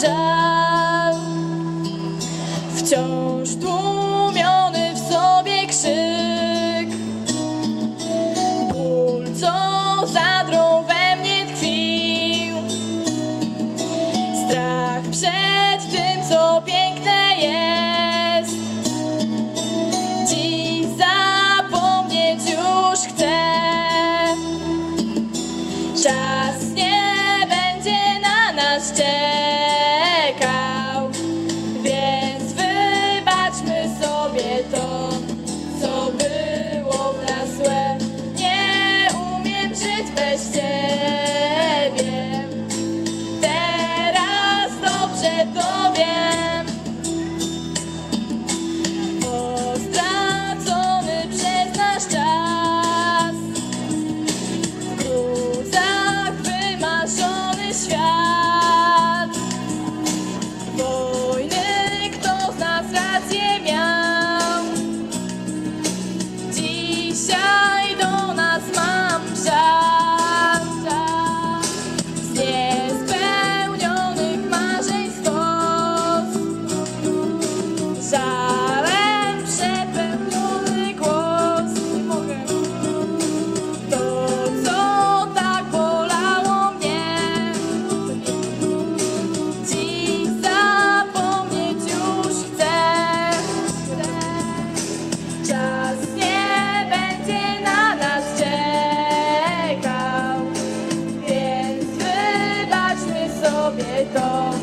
żal. Wciąż tłumiony w sobie krzyk. Ból, co zadrą we mnie tkwił. Strach przed tym, co piękne jest. Dziś zapomnieć już chcę. Czas nie będzie na nas cię child. Tobie to.